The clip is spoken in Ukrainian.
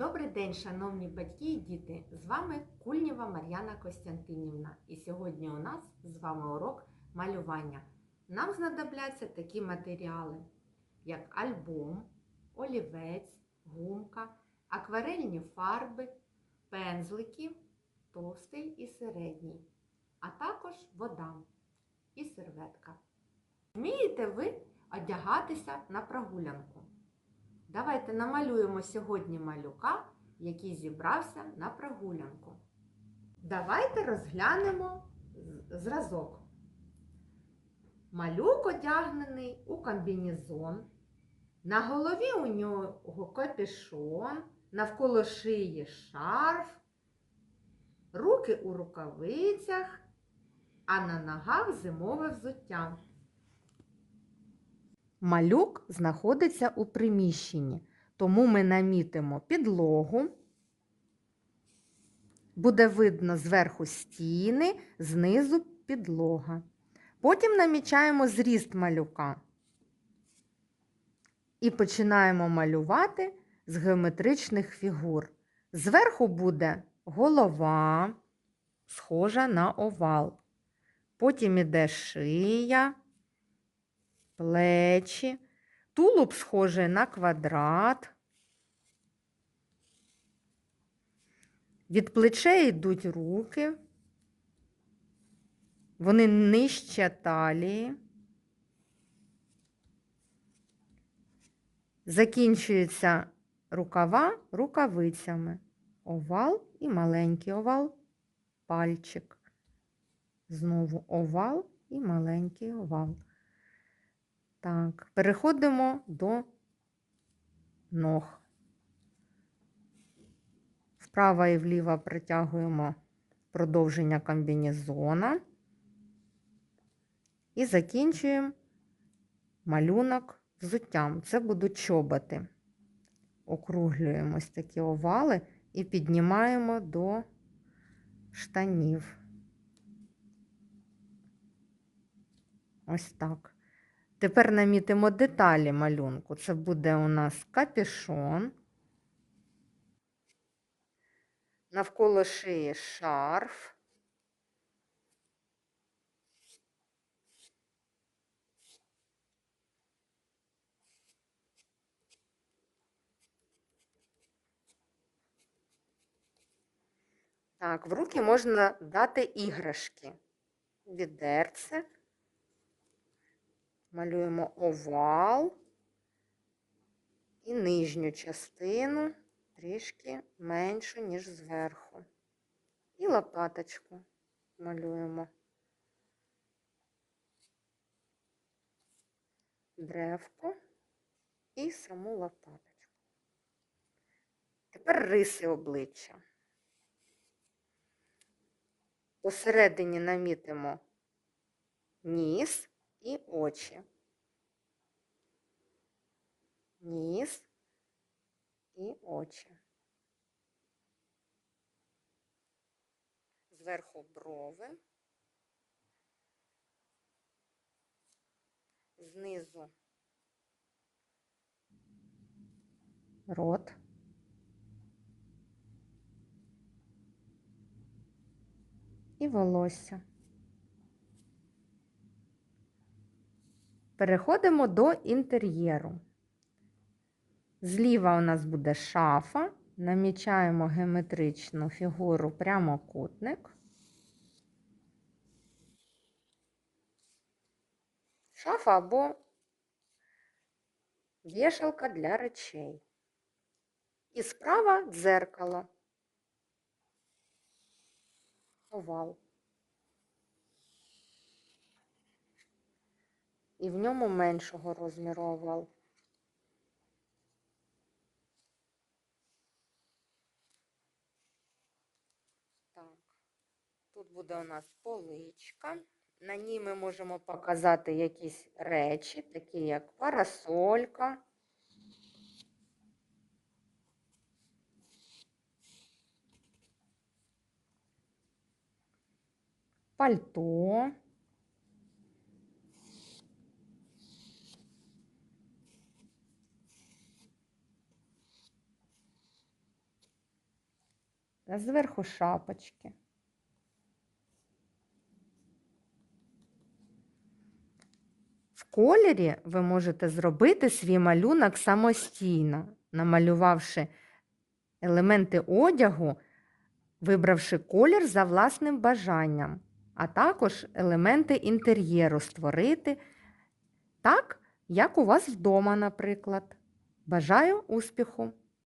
Добрий день, шановні батьки і діти! З вами Кульнєва Мар'яна Костянтинівна. І сьогодні у нас з вами урок малювання. Нам знадобляться такі матеріали, як альбом, олівець, гумка, акварельні фарби, пензлики, товстий і середній, а також вода і серветка. Вмієте ви одягатися на прогулянку? Давайте намалюємо сьогодні малюка, який зібрався на прогулянку. Давайте розглянемо зразок. Малюк одягнений у комбінезон. На голові у нього капюшон, навколо шиї шарф, руки у рукавицях, а на ногах зимове взуття. Малюк знаходиться у приміщенні, тому ми намітимо підлогу. Буде видно зверху стіни, знизу підлога. Потім намічаємо зріст малюка. І починаємо малювати з геометричних фігур. Зверху буде голова, схожа на овал. Потім іде шия, плечі, тулуб схожий на квадрат. Від плечей йдуть руки. Вони нижче талії. Закінчуються рукава рукавицями. Овал і маленький овал, пальчик. Знову овал і маленький овал. Так, переходимо до ног. Вправо і вліво притягуємо продовження комбінезона і закінчуємо малюнок взуттям. Це будуть чоботи. Округлюємо ось такі овали і піднімаємо до штанів. Ось так. Тепер намітимо деталі малюнку. Це буде у нас капюшон. Навколо шиї шарф. Так, в руки можна дати іграшки. Відерце. Малюємо овал і нижню частину трішки меншу, ніж зверху. І лопаточку малюємо. Древко і саму лопаточку. Тепер риси обличчя. Посередині намітимо ніс і очі. Ніс і очі. Зверху брови. Знизу рот. І волосся. Переходимо до інтер'єру. Зліва у нас буде шафа. Намічаємо геометричну фігуру прямокутник. Шафа або вішалка для речей. І справа дзеркало. Овал. І в ньому меншого розміру овал. Так, тут буде у нас поличка. На ній ми можемо показати якісь речі, такі як парасолька. Пальто. Зверху шапочки. В кольорі ви можете зробити свій малюнок самостійно, намалювавши елементи одягу, вибравши колір за власним бажанням, а також елементи інтер'єру створити так, як у вас вдома, наприклад. Бажаю успіху!